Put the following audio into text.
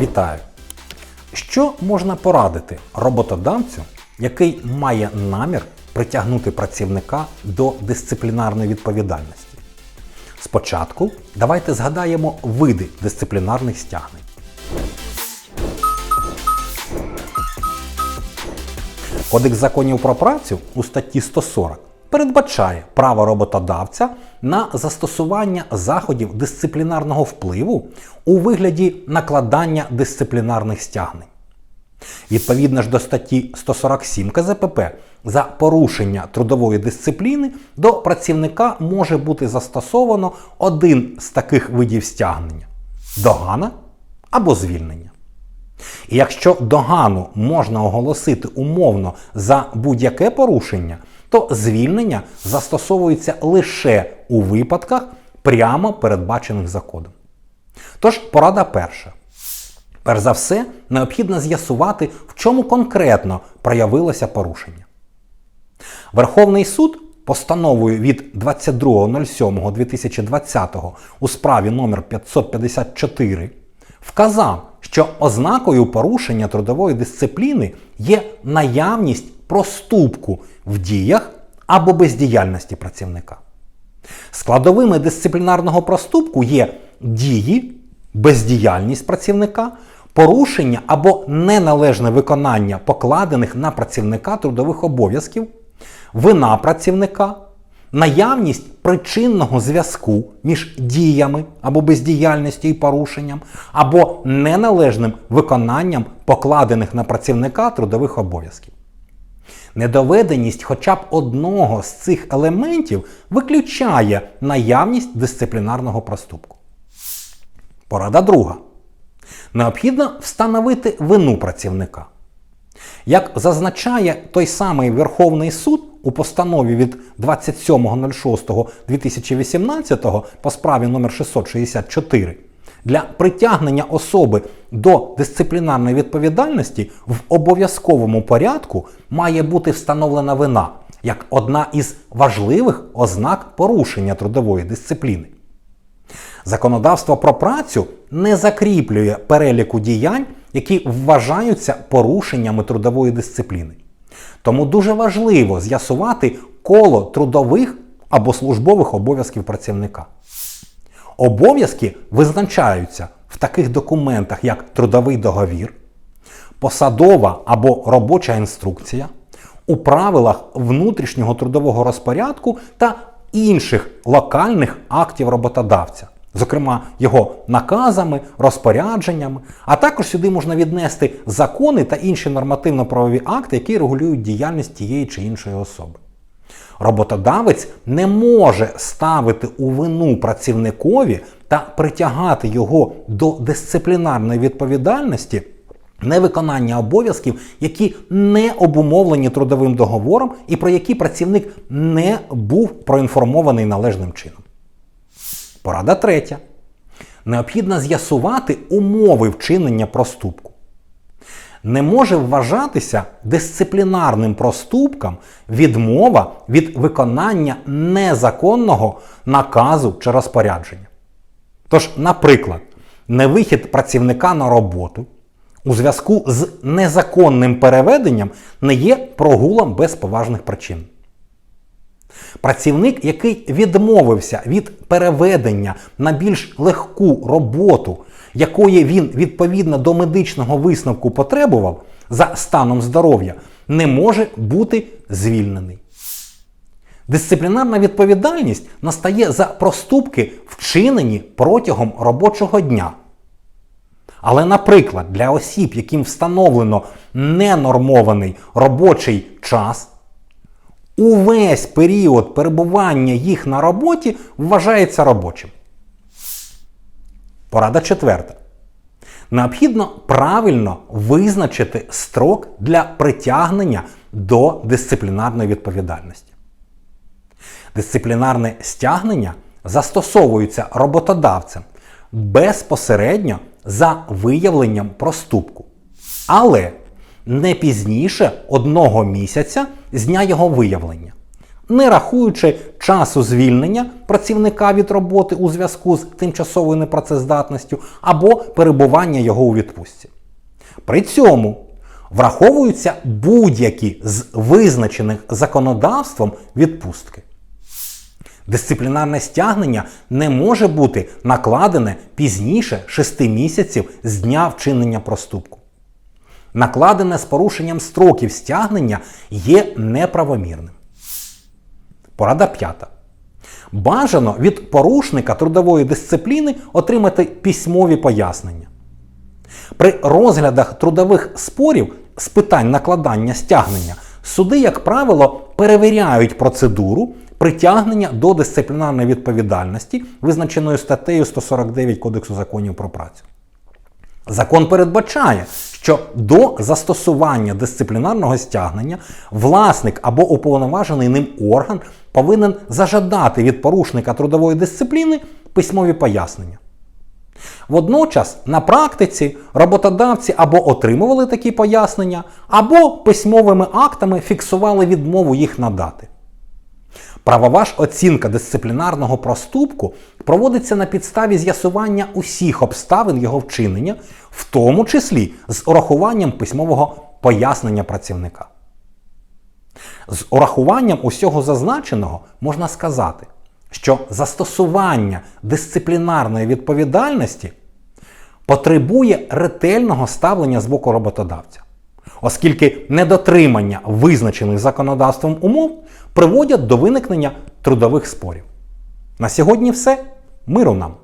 Вітаю! Що можна порадити роботодавцю, який має намір притягнути працівника до дисциплінарної відповідальності? Спочатку давайте згадаємо види дисциплінарних стягнень. Кодекс законів про працю у статті 140 передбачає право роботодавця на застосування заходів дисциплінарного впливу у вигляді накладання дисциплінарних стягнень. Відповідно ж до статті 147 КЗПП, за порушення трудової дисципліни до працівника може бути застосовано один з таких видів стягнення догана або звільнення. І якщо догану можна оголосити умовно за будь-яке порушення, то звільнення застосовується лише у випадках, прямо передбачених законом. Тож порада перша. Перш за все, необхідно з'ясувати, в чому конкретно проявилося порушення. Верховний суд постановою від 22.07.2020 у справі номер 554 вказав, що ознакою порушення трудової дисципліни є наявність проступку в діях або бездіяльності працівника. Складовими дисциплінарного проступку є дії, бездіяльність працівника, порушення або неналежне виконання покладених на працівника трудових обов'язків, вина працівника, наявність причинного зв'язку між діями або бездіяльністю і порушенням, або неналежним виконанням покладених на працівника трудових обов'язків. Недоведеність хоча б одного з цих елементів виключає наявність дисциплінарного проступку. Порада друга. Необхідно встановити вину працівника. Як зазначає той самий Верховний суд у постанові від 27.06.2018 по справі номер 664 для притягнення особи до дисциплінарної відповідальності в обов'язковому порядку має бути встановлена вина як одна із важливих ознак порушення трудової дисципліни. Законодавство про працю не закріплює переліку діянь, які вважаються порушеннями трудової дисципліни. Тому дуже важливо з'ясувати коло трудових або службових обов'язків працівника. Обов'язки визначаються в таких документах, як трудовий договір, посадова або робоча інструкція, у правилах внутрішнього трудового розпорядку та інших локальних актів роботодавця, зокрема його наказами, розпорядженнями, а також сюди можна віднести закони та інші нормативно-правові акти, які регулюють діяльність тієї чи іншої особи. Роботодавець не може ставити у вину працівникові та притягати його до дисциплінарної відповідальності невиконання обов'язків, які не обумовлені трудовим договором і про які працівник не був проінформований належним чином. Порада третя. Необхідно з'ясувати умови вчинення проступку не може вважатися дисциплінарним проступком відмова від виконання незаконного наказу чи розпорядження. Тож, наприклад, невихід працівника на роботу у зв'язку з незаконним переведенням не є прогулом без поважних причин. Працівник, який відмовився від переведення на більш легку роботу якої він відповідно до медичного висновку потребував за станом здоров'я, не може бути звільнений. Дисциплінарна відповідальність настає за проступки, вчинені протягом робочого дня. Але, наприклад, для осіб, яким встановлено ненормований робочий час, увесь період перебування їх на роботі вважається робочим. Порада четверта. Необхідно правильно визначити строк для притягнення до дисциплінарної відповідальності. Дисциплінарне стягнення застосовується роботодавцем безпосередньо за виявленням проступку, але не пізніше одного місяця з дня його виявлення. не рахуючи часу звільнення працівника від роботи у зв'язку з тимчасовою непрацездатністю або перебування його у відпустці. При цьому враховуються будь-які з визначених законодавством відпустки. Дисциплінарне стягнення не може бути накладене пізніше 6 місяців з дня вчинення проступку. Накладене з порушенням строків стягнення є неправомірним. Порада п'ята. Бажано від порушника трудової дисципліни отримати письмові пояснення. При розглядах трудових спорів з питань накладання стягнення суди, як правило, перевіряють процедуру притягнення до дисциплінарної відповідальності, визначеної статтею 149 Кодексу законів про працю. Закон передбачає, що до застосування дисциплінарного стягнення власник або уповноважений ним орган повинен зажадати від порушника трудової дисципліни письмові пояснення. Водночас на практиці роботодавці або отримували такі пояснення, або письмовими актами фіксували відмову їх надати. Правова ж оцінка дисциплінарного проступку проводиться на підставі з'ясування усіх обставин його вчинення, в тому числі з урахуванням письмового пояснення працівника. З урахуванням усього зазначеного можна сказати, що застосування дисциплінарної відповідальності потребує ретельного ставлення з боку роботодавця, оскільки недотримання визначених законодавством умов приводять до виникнення трудових спорів. На сьогодні все. Миру нам!